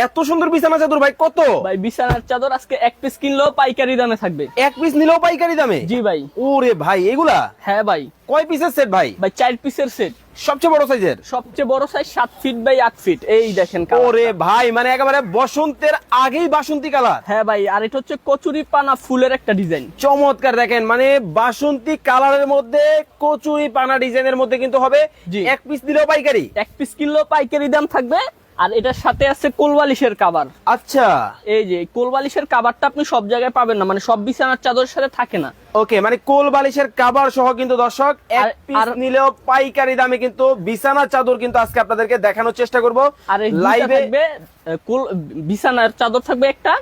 এত সুন্দর বিছানা চাদর ভাই কত? ভাই বিছানার চাদর আজকে এক পিস কিনলেও পাইকারি দামে থাকবে। এক পিস নিলেও পাইকারি দামে? জি ভাই। ওরে ভাই এগুলা? হ্যাঁ ভাই। কয় পিসের সেট ভাই? ভাই চার পিসের সেট সবচেয়ে বড় সাইজের সবচেয়ে বড় সাইজ সাত ফিট বাই আট ফিট এই দেখেন ওরে ভাই মানে একেবারে বসন্তের আগেই বাসন্তী কালার হ্যাঁ ভাই আর এটা হচ্ছে কচুরি পানা ফুলের একটা ডিজাইন চমৎকার দেখেন মানে বাসন্তী কালারের মধ্যে কচুরি পানা ডিজাইনের মধ্যে কিন্তু হবে। এক পিস দিলেও পাইকারি। এক পিস কিনলেও পাইকারি দাম থাকবে। আর এটার সাথে আছে কোলবালিশের কাবার আচ্ছা। এই যে কোলবালিশের কাবারটা আপনি সব জায়গায় পাবেন না মানে সব বিছানার চাদরের সাথে থাকে না। ওকে মানে কোল বালিশের কাবার সহ কিন্তু দর্শক এক আর- পিস নিলেও পাইকারি দামে কিন্তু বিছানার চাদর কিন্তু আজকে আপনাদেরকে দেখানোর চেষ্টা করব। আর লাইভে কোল বিছানার চাদর থাকবে একটা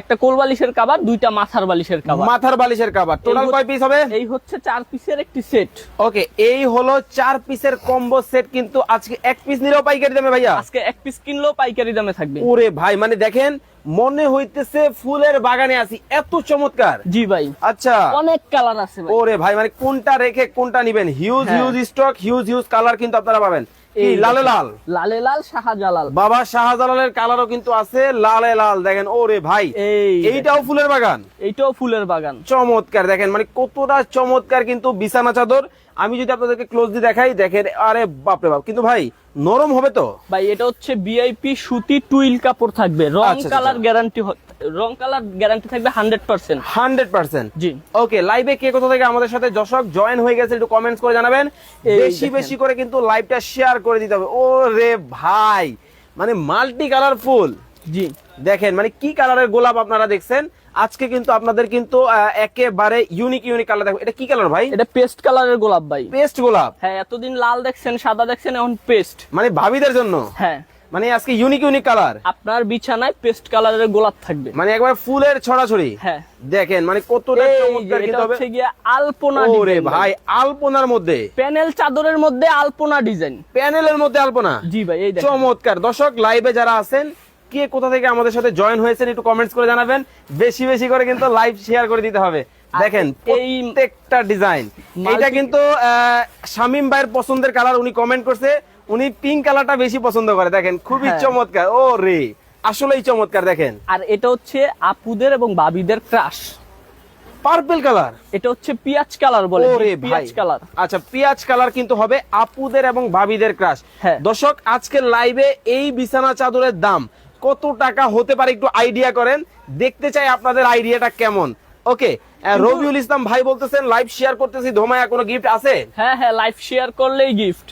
একটা কোল বালিশের কাবার দুইটা মাথার বালিশের কাবার। মাথার বালিশের কাবার। টোটাল কয় পিস হবে? এই হচ্ছে চার পিসের একটি সেট ওকে এই হলো চার পিসের কম্বো সেট কিন্তু আজকে এক পিস নিলেও পাইকারি দামে ভাইয়া। আজকে এক পিস কিনলেও পাইকারি দামে থাকবে। ওরে ভাই মানে দেখেন মনে হইতেছে ফুলের বাগানে আছি। এত চমৎকার। জি ভাই। আচ্ছা। অনেক কালার আছে ওরে ভাই মানে কোনটা রেখে কোনটা নিবেন? Huge. Huge stock huge huge colour কিন্তু আপনারা পাবেন। লালে লাল? লালে লাল শাহজালাল। বাবা শাহজালালের কালারও কিন্তু আছে লালে লাল। দেখেন ওরে ভাই এইটাও ফুলের বাগান? এইটাও ফুলের বাগান। চমৎকার দেখেন মানে কতটা চমৎকার কিন্তু বিছানা চাদর। আমি যদি আপনাদেরকে ক্লোজ ক্লোজলি দেখাই দেখেন আরে বাপরে বাপ। কিন্তু ভাই নরম হবে তো? ভাই এটা হচ্ছে বিআইপি সুতি টুইল কাপড় থাকবে। রং আচ্ছা, আচ্ছা, কালার আচ্ছা। গ্যারান্টি রং কালার গ্যারান্টি থাকবে হান্ড্রেড পার্সেন্ট হান্ড্রেড পার্সেন্ট জি। ওকে লাইভে কে কোথা থেকে আমাদের সাথে দর্শক জয়েন হয়ে গেছে একটু কমেন্টস করে জানাবেন। বেশি বেশি করে কিন্তু লাইভটা শেয়ার করে দিতে হবে। ও রে ভাই মানে মাল্টি কালারফুল জি। দেখেন মানে কি কালারের গোলাপ আপনারা দেখছেন? আজকে কিন্তু আপনাদের কিন্তু একেবারে ইউনিক ইউনিক কালার দেখো এটা কি কালার ভাই? এটা পেস্ট কালারের গোলাপ ভাই। পেস্ট গোলাপ। হ্যাঁ এতদিন লাল দেখছেন সাদা দেখছেন এখন পেস্ট মানে ভাবিদের জন্য? হ্যাঁ। মানে আজকে ইউনিক ইউনিক কালার আপনার বিছানায় পেস্ট কালারের গোলাপ থাকবে। মানে একবার ফুলের ছড়াছড়ি। হ্যাঁ। দেখেন মানে কতটা চমৎকার কিন্তু হবে। হচ্ছে গিয়ে আলপনা ওরে ভাই আলপনার মধ্যে। প্যানেল চাদরের মধ্যে আলপনা ডিজাইন প্যানেলের মধ্যে আলপনা। জি ভাই এই দেখেন। চমৎকার। দর্শক লাইভে যারা আছেন কে কোথা থেকে আমাদের সাথে জয়েন হয়েছেন একটু কমেন্টস করে জানাবেন। বেশি বেশি করে কিন্তু লাইভ শেয়ার করে দিতে হবে। দেখেন এই- প্রত্যেকটা ডিজাইন এটা কিন্তু শামীম ভাইয়ের পছন্দের কালার উনি কমেন্ট করছে। উনি পিঙ্ক কালারটা বেশি পছন্দ করে দেখেন খুবই হ্যাঁ। চমৎকার। ও রে আসলেই চমৎকার দেখেন। আর এটা হচ্ছে আপুদের এবং বাবিদের ক্রাশ পার্পল কালার এটা হচ্ছে পিয়াজ কালার বলে পিয়াজ কালার আচ্ছা পিয়াজ কালার কিন্তু হবে আপুদের এবং ভাবিদের ক্রাশ হ্যাঁ। দর্শক আজকের লাইভে এই বিছানা চাদরের দাম কত টাকা হতে পারে একটু আইডিয়া করেন। দেখতে চাই আপনাদের আইডিয়াটা কেমন। ওকে রবিউল ইসলাম ভাই বলতেছেন লাইভ শেয়ার করতেছি ধোমায়া কোনো গিফট আছে? হ্যাঁ হ্যাঁ লাইভ শেয়ার করলেই গিফট